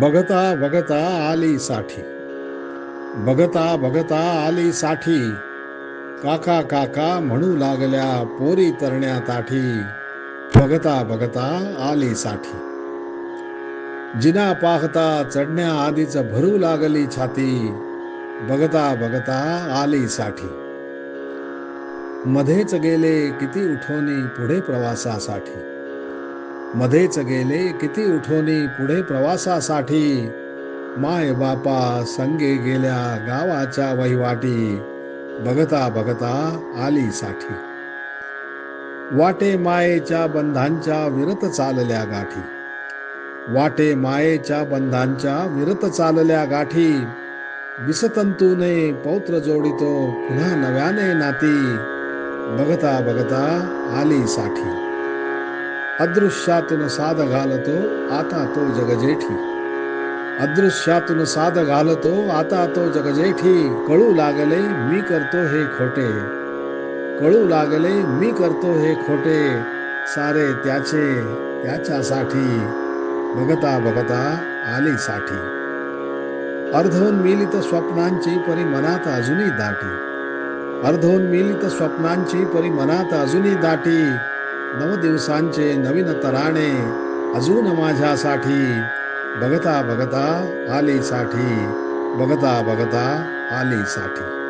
बघता बघता आली साठी. बघता बघता आली साठी. काका काका म्हणू लागल्या पोरी तरण्या ताठी. बघता बघता आली साठी. जिना पाहता चढण्या आधीच भरू लागली छाती. बघता बघता आली साठी. मध्येच गेले किती उठवणी पुढे प्रवासासाठी. मध्येच गेले किती उठोनी पुढे प्रवासासाठी? माय बापा संगे गेल्या गावाच्या वहिवाटी. बघता बघता आली साठी वाटे मायेच्या बंधांच्या विरत चालल्या गाठी. वाटे मायेच्या बंधांच्या विरत चालल्या गाठी. विसतंतूने पौत्र जोडितो पुन्हा नव्याने नाती. बघता बघता आली साठी अदृश्यातून साध घालतो आता तो जगजेठी. अदृश्यातून साध घालतो आता तो जगजेठी. कळू लागले मी करतो हे खोटे. कळू लागले मी करतो हे खोटे. सारे त्याचे त्याच्यासाठी. बघता बघता आली साठी अर्धवून मिलित स्वप्नांची परी मनात अजूनही दाटी. अर्धवून मिलित स्वप्नांची परी मनात अजूनही दाटी. नव दिवसांचे नवीन तराणे अजून माझ्यासाठी. बघता बघता आली साठी बघता बघता आली साठी